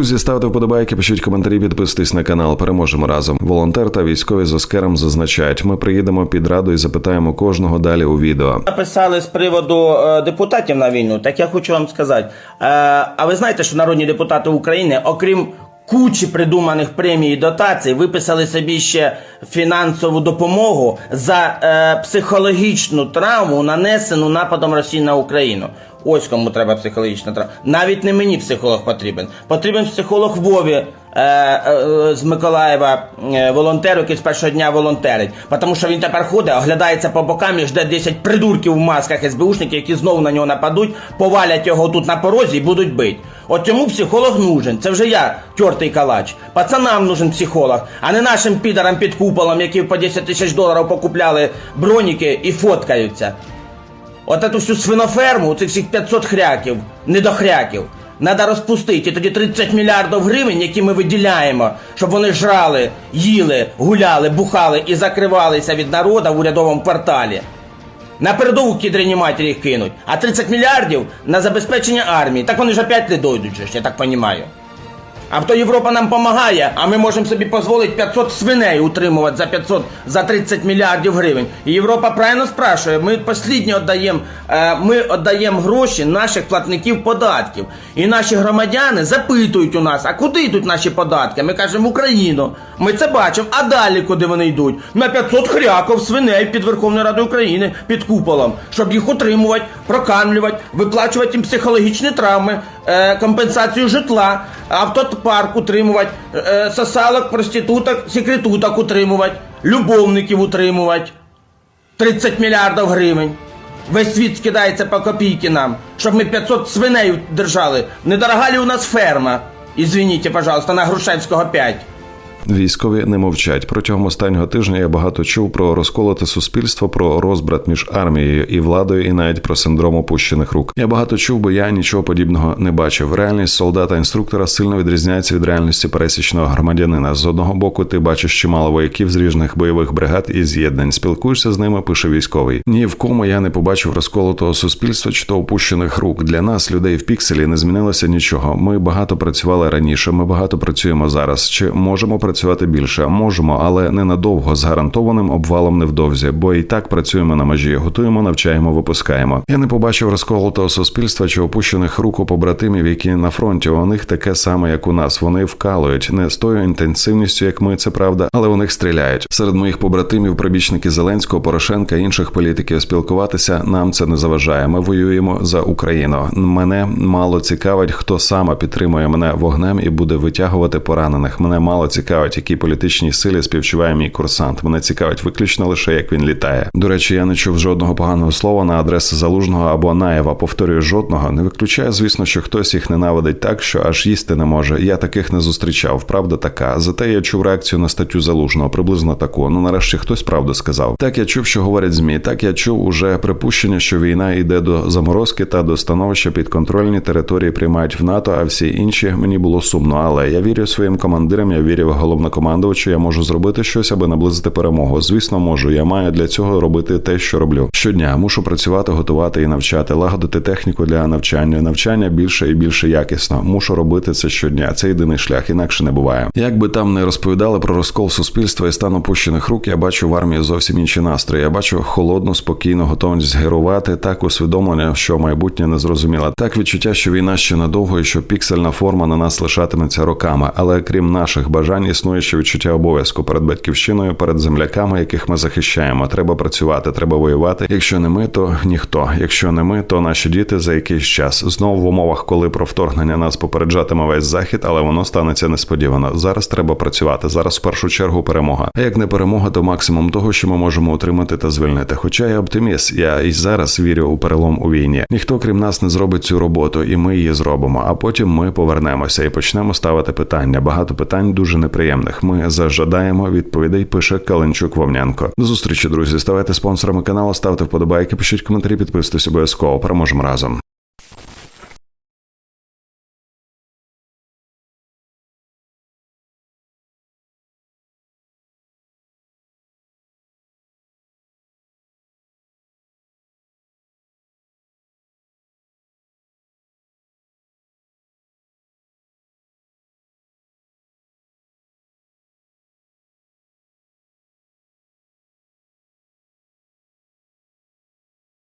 Друзі, ставте вподобайки, пишіть коментарі, підписуйтесь на канал. Переможемо разом. Волонтер та військові з Оскаром зазначають, ми приїдемо під раду і запитаємо кожного далі у відео. Написали з приводу е, депутатів на війну, так я хочу вам сказати. Е, а ви знаєте, що народні депутати України, окрім кучі придуманих премій і дотацій, виписали собі ще фінансову допомогу за е, психологічну травму, нанесену нападом Росії на Україну. Ось кому треба психологічна травма. Навіть не мені психолог потрібен. Потрібен психолог Вові е, е, з Миколаєва, е, волонтер, який з першого дня волонтерить. Тому що він тепер ходить, оглядається по бокам і жде 10 придурків в масках СБУшників, які знову на нього нападуть, повалять його тут на порозі і будуть бити. От цьому психолог нужен. Це вже я, тертий калач. Пацанам нужен психолог, а не нашим підарам під куполом, які по 10 тисяч доларів покупляли броніки і фоткаються. От эту всю свиноферму, цих всіх 500 хряків, недохряків, треба розпустити. І тоді 30 мільярдів гривень, які ми виділяємо, щоб вони жрали, їли, гуляли, бухали і закривалися від народу в урядовому кварталі. На передову кідрені матері їх кинуть, а 30 мільярдів на забезпечення армії. Так вони ж опять не дойдуть, же я так розумію. А то Європа нам допомагає, а ми можемо собі дозволити 500 свиней утримувати за 500, за 30 мільярдів гривень. І Європа правильно спрашує, ми послідні віддаємо, е, ми віддаємо гроші наших платників податків. І наші громадяни запитують у нас, а куди йдуть наші податки? Ми кажемо Україну. Ми це бачимо, а далі куди вони йдуть? На 500 хряков свиней під Верховною Радою України під куполом, щоб їх утримувати, прокармлювати, виплачувати їм психологічні травми, е, компенсацію житла, автопарк утримувати, е, сосалок, проституток, секретуток утримувати, любовників утримувати. 30 мільярдів гривень. Весь світ скидається по копійки нам, щоб ми 500 свиней держали. Недорога ли у нас ферма? Извините, пожалуйста, на Грушевського 5. Військові не мовчать. Протягом останнього тижня я багато чув про розколоте суспільство, про розбрат між армією і владою, і навіть про синдром опущених рук. Я багато чув, бо я нічого подібного не бачив. Реальність солдата-інструктора сильно відрізняється від реальності пересічного громадянина. З одного боку, ти бачиш чимало вояків з різних бойових бригад і з'єднань. Спілкуєшся з ними, пише військовий. Ні в кому я не побачив розколотого суспільства чи то опущених рук. Для нас, людей в пікселі, не змінилося нічого. Ми багато працювали раніше. Ми багато працюємо зараз. Чи можемо працювати більше? Можемо, але ненадовго з гарантованим обвалом невдовзі, бо і так працюємо на межі, готуємо, навчаємо, випускаємо. Я не побачив розколотого суспільства чи опущених рук у побратимів, які на фронті. У них таке саме, як у нас. Вони вкалують не з тою інтенсивністю, як ми, це правда, але у них стріляють. Серед моїх побратимів, прибічники Зеленського, Порошенка інших політиків спілкуватися нам це не заважає. Ми воюємо за Україну. Мене мало цікавить, хто саме підтримує мене вогнем і буде витягувати поранених. Мене мало цікавить, які політичні силі співчуває мій курсант. Мене цікавить виключно лише як він літає. До речі, я не чув жодного поганого слова на адресу залужного або Наєва. Повторюю, жодного. Не виключає, звісно, що хтось їх ненавидить так, що аж їсти не може. Я таких не зустрічав. Правда така. Зате я чув реакцію на статтю залужного, приблизно таку. Ну нарешті хтось правду сказав. Так я чув, що говорять змі. Так я чув уже припущення, що війна йде до заморозки та до становища підконтрольні території приймають в НАТО, а всі інші мені було сумно. Але я вірю своїм командирам, я вірю головнокомандувачу. Я можу зробити щось, аби наблизити перемогу. Звісно, можу. Я маю для цього робити те, що роблю. Щодня мушу працювати, готувати і навчати, лагодити техніку для навчання. Навчання більше і більше якісно. Мушу робити це щодня. Це єдиний шлях, інакше не буває. Як би там не розповідали про розкол суспільства і стан опущених рук, я бачу в армії зовсім інші настрої. Я бачу холодну, спокійну готовність герувати, так усвідомлення, що майбутнє не зрозуміло. Так відчуття, що війна ще надовго і що піксельна форма на нас лишатиметься роками. Але крім наших бажань, існує ще відчуття обов'язку перед батьківщиною, перед земляками, яких ми захищаємо. Треба працювати, треба воювати. Якщо не ми, то ніхто. Якщо не ми, то наші діти за якийсь час. Знову в умовах, коли про вторгнення нас попереджатиме весь захід, але воно станеться несподівано. Зараз треба працювати. Зараз в першу чергу перемога. А як не перемога, то максимум того, що ми можемо отримати та звільнити. Хоча я оптиміст, я і зараз вірю у перелом у війні. Ніхто крім нас не зробить цю роботу, і ми її зробимо. А потім ми повернемося і почнемо ставити питання. Багато питань дуже неприємних. Ми зажадаємо відповідей. Пише Каленчук Вовнянко. До зустрічі, друзі. Ставайте спонсорами каналу, ставте вподобайки, пишіть коментарі, підписуйтесь обов'язково. Переможемо разом.